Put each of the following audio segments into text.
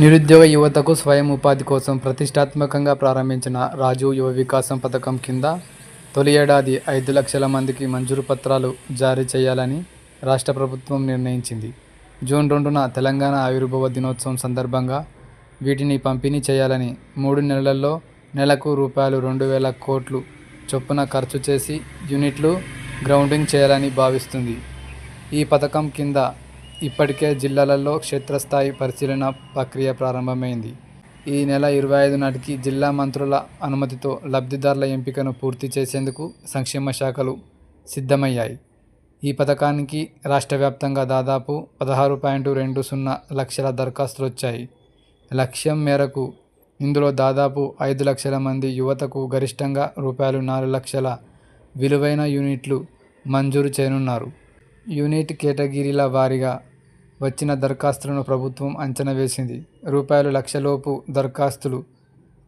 నిరుద్యోగ యువతకు స్వయం ఉపాధి కోసం ప్రతిష్టాత్మకంగా ప్రారంభించిన రాజు యువ వికాసం పథకం కింద తొలి ఏడాది ఐదు లక్షల మందికి మంజూరు పత్రాలు జారీ చేయాలని రాష్ట్ర ప్రభుత్వం నిర్ణయించింది. జూన్ రెండున తెలంగాణ ఆవిర్భావ దినోత్సవం సందర్భంగా వీటిని పంపిణీ చేయాలని మూడు నెలల్లో నెలకు రూపాయలు రెండు వేల కోట్లు చొప్పున ఖర్చు చేసి యూనిట్లు గ్రౌండింగ్ చేయాలని భావిస్తుంది. ఈ పథకం కింద ఇప్పటికే జిల్లాలలో క్షేత్రస్థాయి పరిశీలన ప్రక్రియ ప్రారంభమైంది. ఈ నెల ఇరవై ఐదు నాటికి జిల్లా మంత్రుల అనుమతితో లబ్ధిదారుల ఎంపికను పూర్తి చేసేందుకు సంక్షేమ శాఖలు సిద్ధమయ్యాయి. ఈ పథకానికి రాష్ట్ర వ్యాప్తంగా దాదాపు పదహారు పాయింట్ రెండు సున్నా లక్షల దరఖాస్తులు వచ్చాయి లక్ష్యం మేరకు ఇందులో దాదాపు ఐదు లక్షల మంది యువతకు గరిష్టంగా రూపాయలు నాలుగు లక్షల విలువైన యూనిట్లు మంజూరు చేయనున్నారు. యూనిట్ కేటగిరీల వారీగా వచ్చిన దరఖాస్తులను ప్రభుత్వం అంచనా వేసింది. రూపాయలు లక్షలోపు దరఖాస్తులు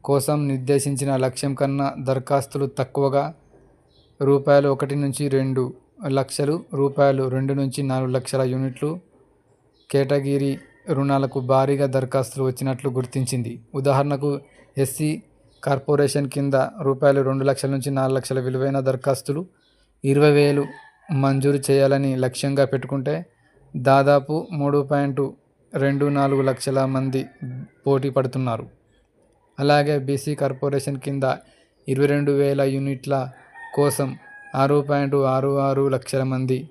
కోసం నిర్దేశించిన లక్ష్యం కన్నా దరఖాస్తులు తక్కువగా రూపాయలు ఒకటి నుంచి రెండు లక్షలు రూపాయలు రెండు నుంచి నాలుగు లక్షల యూనిట్లు కేటగిరీ రుణాలకు భారీగా దరఖాస్తులు వచ్చినట్లు గుర్తించింది. ఉదాహరణకు ఎస్సీ కార్పొరేషన్ కింద రూపాయలు రెండు లక్షల నుంచి నాలుగు లక్షల విలువైన దరఖాస్తులు ఇరవై వేలు మంజూరు చేయాలని లక్ష్యంగా పెట్టుకుంటే దాదాపు మూడు పాయింట్ రెండు నాలుగు లక్షల మంది పోటీ పడుతున్నారు. అలాగే బీసీ కార్పొరేషన్ కింద ఇరవై రెండు వేల యూనిట్ల కోసం ఆరు పాయింట్ ఆరు ఆరు లక్షల మంది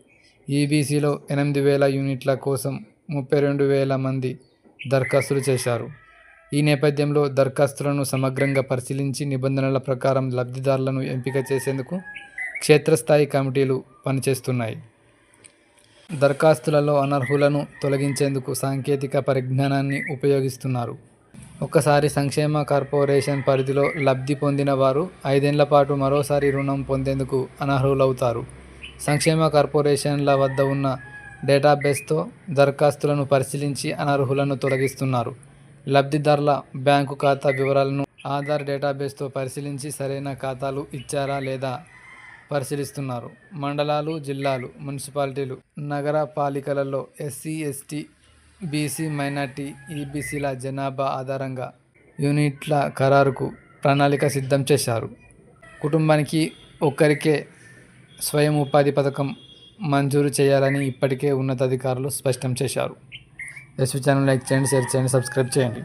ఈబీసీలో ఎనిమిది వేల యూనిట్ల కోసం ముప్పై రెండు వేల మంది దరఖాస్తులు చేశారు. ఈ నేపథ్యంలో దరఖాస్తులను సమగ్రంగా పరిశీలించి నిబంధనల ప్రకారం లబ్ధిదారులను ఎంపిక చేసేందుకు క్షేత్రస్థాయి కమిటీలు పనిచేస్తున్నాయి. దరఖాస్తులలో అనర్హులను తొలగించేందుకు సాంకేతిక పరిజ్ఞానాన్ని ఉపయోగిస్తున్నారు. ఒకసారి సంక్షేమ కార్పొరేషన్ పరిధిలో లబ్ధి పొందిన వారు ఐదేళ్ళ పాటు మరోసారి రుణం పొందేందుకు అనర్హులవుతారు. సంక్షేమ కార్పొరేషన్ల వద్ద ఉన్న డేటాబేస్తో దరఖాస్తులను పరిశీలించి అనర్హులను తొలగిస్తున్నారు. లబ్ధిదారుల బ్యాంకు ఖాతా వివరాలను ఆధార్ డేటాబేస్తో పరిశీలించి సరైన ఖాతాలు ఇచ్చారా లేదా పరిశీలిస్తున్నారు. మండలాలు జిల్లాలు మున్సిపాలిటీలు నగర పాలికలలో ఎస్సీ ఎస్టీ బీసీ మైనార్టీ ఈబీసీల జనాభా ఆధారంగా యూనిట్ల ఖరారుకు ప్రణాళిక సిద్ధం చేశారు. కుటుంబానికి ఒక్కరికే స్వయం ఉపాధి పథకం మంజూరు చేయాలని ఇప్పటికే ఉన్నతాధికారులు స్పష్టం చేశారు. ఎస్వి ఛానల్ లైక్ చేయండి షేర్ చేయండి సబ్స్క్రైబ్ చేయండి.